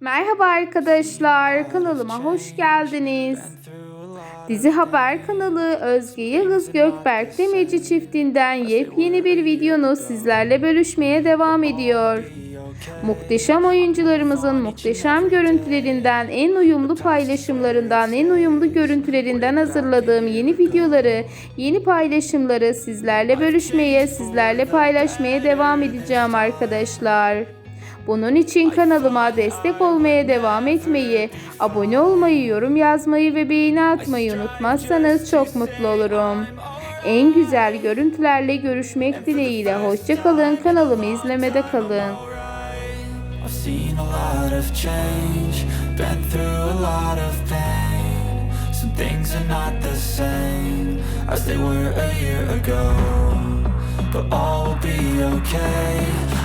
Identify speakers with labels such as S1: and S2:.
S1: Merhaba arkadaşlar, kanalıma hoş geldiniz. Dizi Haber kanalı Özge Yıldız Gökberk Demirci çiftinden yepyeni bir videonu sizlerle bölüşmeye devam ediyor. Muhteşem oyuncularımızın muhteşem görüntülerinden, en uyumlu paylaşımlarından, en uyumlu görüntülerinden hazırladığım yeni videoları, yeni paylaşımları sizlerle bölüşmeye, sizlerle paylaşmaya devam edeceğim arkadaşlar. Bunun için kanalıma destek olmaya devam etmeyi, abone olmayı, yorum yazmayı ve beğeni atmayı unutmazsanız çok mutlu olurum. En güzel görüntülerle görüşmek dileğiyle hoşçakalın kanalımı izlemede kalın.
S2: Things are not the same as they were a year ago. But all will be okay.